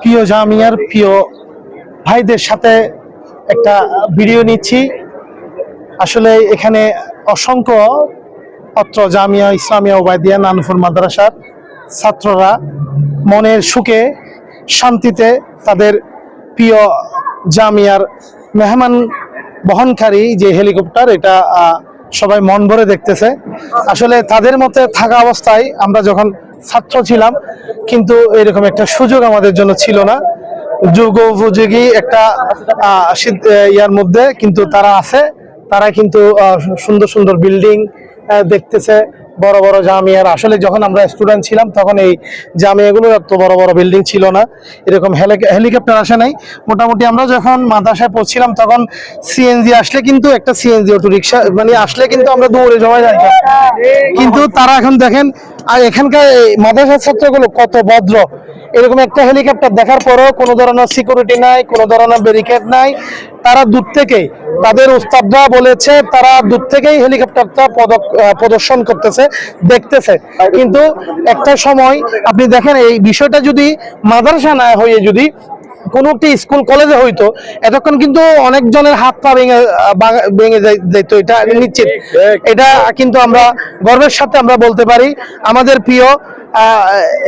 প্রিয় জামিয়ার প্রিয় ভাইদের সাথে একটা ভিডিও নিচ্ছি। আসলে এখানে অসংখ্য অত্র জামিয়া ইসলামিয়া ওবায়দিয়া নানফুর মাদ্রাসার ছাত্ররা মনের সুখে, শান্তিতে তাদের প্রিয় জামিয়ার মেহমান বহনকারী যে হেলিকপ্টার, এটা সবাই মন ভরে দেখতেছে। আসলে তাদের মতে থাকা অবস্থায় আমরা যখন ছাত্র ছিলাম, কিন্তু এরকম একটা সুযোগ আমাদের জন্য ছিল না। যুগ উপযোগী একটা ইয়ার মধ্যে কিন্তু তারা আছে। তারা কিন্তু সুন্দর সুন্দর বিল্ডিং দেখতেছে, বড় বড় জামিয়ার আসলে যখন আমরা স্টুডেন্ট ছিলাম, তখন এই জামিয়াগুলো এত বড় বড় বিল্ডিং ছিল না। এরকম হেলিকপ্টার আসে নাই। মোটামুটি আমরা যখন মাদ্রাসায় পড়ছিলাম, তখন সিএনজি আসলে কিন্তু একটা সিএনজি অটো রিক্সা মানে আসলে কিন্তু আমরা দৌড়ে জমা যাই কিন্তু তারা এখন দেখেন আর এখানকার মাদ্রাসা মাদ্রাসার ছাত্রগুলো কত ভদ্র। এরকম একটা হেলিকপ্টার দেখার পরেও কোনো ধরনের সিকিউরিটি নাই, কোনো ধরনের ব্যারিকেড নাই। তারা দূর থেকে তাদের উস্তাদরা বলেছে, তারা দূর থেকেই হেলিকপ্টারটা প্রদর্শন করতেছে, দেখতেছে। কিন্তু একটা সময় আপনি দেখেন, এই বিষয়টা যদি মাদ্রাসা না হয়ে যদি কোনো একটি স্কুল কলেজে হইতো এতক্ষণ কিন্তু অনেকজনের হাত পা ভেঙে ভেঙে যেত এটা নিশ্চিত। এটা কিন্তু আমরা গর্বের সাথে আমরা বলতে পারি। আমাদের প্রিয়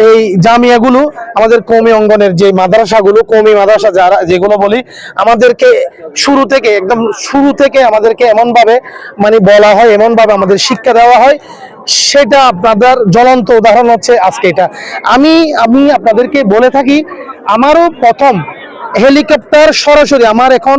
এই জামিয়াগুলো আমাদের কমি অঙ্গনের যে মাদ্রাসাগুলো কমি মাদ্রাসা যারা যেগুলো বলি আমাদেরকে শুরু থেকে একদম শুরু থেকে আমাদেরকে এমন ভাবে মানে বলা হয় এমন ভাবে আমাদের শিক্ষা দেওয়া হয় সেটা আপনাদের জ্বলন্ত উদাহরণ হচ্ছে আজকে এটা। আমি আমি আপনাদেরকে বলে থাকি আমারও প্রথম হেলিকপ্টার সরাসরি, আমার এখন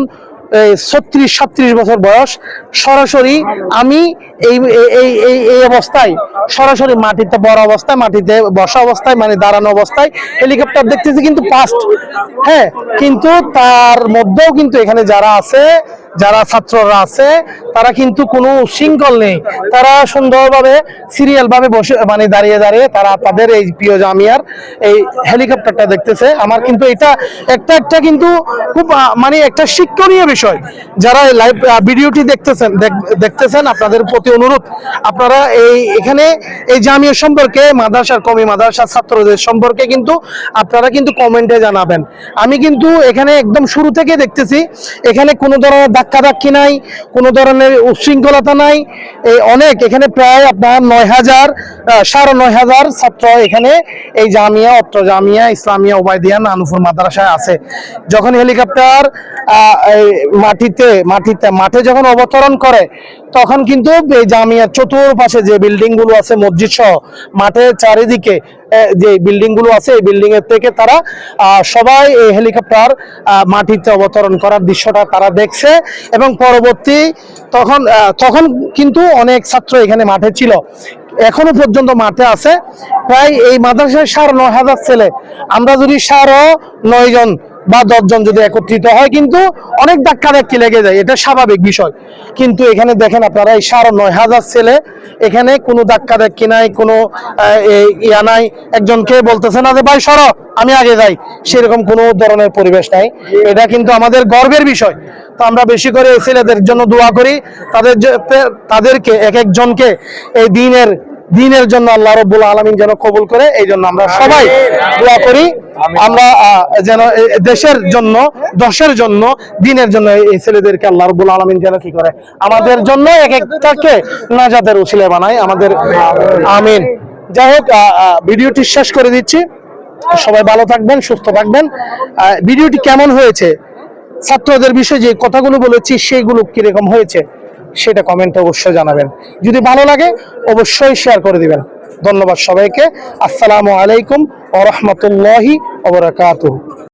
ছত্রিশ সাত্রিশ বছর বয়স, সরাসরি আমি এই, এই- এই অবস্থায়, সরাসরি মাটিতে বড় অবস্থায়, মাটিতে বসা অবস্থায় মানে দাঁড়ানো অবস্থায় হেলিকপ্টার দেখতেছি কিন্তু পাস্ট হ্যাঁ কিন্তু তার মধ্যেও কিন্তু এখানে যারা আছে যারা ছাত্ররা আছে, তারা কিন্তু কোনো শৃঙ্খল নেই। তারা সুন্দরভাবে সিরিয়াল ভাবে বসে মানে দাঁড়িয়ে দাঁড়িয়ে তারা তাদের এই প্রিয় জামিয়ার এই হেলিকপ্টারটা দেখতেছে। আমার কিন্তু এটা একটা একটা কিন্তু খুব মানে একটা শিক্ষণীয় বিষয়। যারা লাইভ ভিডিওটি দেখতেছেন, দেখ- দেখতেছেন, আপনাদের প্রতি অনুরোধ। আপনারা এই, এখানে এই জামিয়া সম্পর্কে, মাদ্রাসার কমি মাদ্রাসার ছাত্রদের সম্পর্কে কিন্তু আপনারা কিন্তু কমেন্টে জানাবেন। আমি কিন্তু এখানে একদম শুরু থেকে দেখতেছি। এখানে কোনো ধরনের ধাক্কা ধাক্কি নাই, কোনো ধরনের উচ্ছৃঙ্খলতা নাই। এই অনেক, এখানে প্রায় আপনার নয় হাজার সাড়ে নয় হাজার ছাত্র এখানে এই জামিয়া, অত্র জামিয়া ইসলামিয়া ওবায়দিয়া নানুফুর মাদ্রাসায় আছে। যখন হেলিকপ্টার মাটিতে মাটিতে, মাঠে যখন অবতরণ করে তখন কিন্তু এই জামিয়ার চতুর্পাশে যে বিল্ডিংগুলো আছে, মসজিদ সহ মাঠের চারিদিকে যে বিল্ডিংগুলো আছে, এই বিল্ডিং এর থেকে তারা সবাই এই হেলিকপ্টার মাটিতে অবতরণ করার দৃশ্যটা তারা দেখছে এবং পরবর্তী তখন তখন কিন্তু অনেক ছাত্র এখানে মাঠে ছিল। এখনও পর্যন্ত মাঠে আছে। প্রায় এই মাদ্রাসায় সাড়ে নয় হাজার ছেলে। আমরা যদি সাড়ে নয় জন বা দশজন যদি একত্রিত হয়, কিন্তু অনেক ধাক্কা ধাক্কি লেগে যায়। এটা স্বাভাবিক বিষয়। কিন্তু এখানে দেখেন আপনারা, এই সাড়ে নয় হাজার ছেলে, এখানে কোনো ধাক্কা ধাক্কি নাই, কোনো ইয়া নাই। একজনকে বলতেছে না যে, ভাই, সরো, আমি আগে যাই। সেরকম কোনো ধরনের পরিবেশ নাই। এটা কিন্তু আমাদের গর্বের বিষয়। তো আমরা বেশি করে এই ছেলেদের জন্য দোয়া করি। তাদের তাদেরকে, এক একজনকে এই দিনের দিনের জন্য আল্লাহ রব্বুল আলমিন যেন কবুল করে এই জন্য আমরা সবাই দোয়া করি। আমরা যেন দেশের জন্য দশের জন্য দিনের জন্য এই ছেলেদেরকে আল্লাহ রব্বুল আলমিন যেন কি করে আমাদের জন্য এক একটাকে নাজাদের উসিলে বানায় আমাদের আমিন। যাই হোক ভিডিওটি শেষ করে দিচ্ছি। সবাই ভালো থাকবেন সুস্থ থাকবেন। আহ, ভিডিওটি কেমন হয়েছে? ছাত্রদের বিষয়ে যে কথাগুলো বলেছি সেইগুলো কীরকম হয়েছে? সেটা কমেন্টে অবশ্যই জানাবেন। যদি ভালো লাগে, অবশ্যই শেয়ার করে দিবেন। ধন্যবাদ সবাইকে। আসসালামু আলাইকুম ওরহমতুল্লাহি ওবরাকাতুহ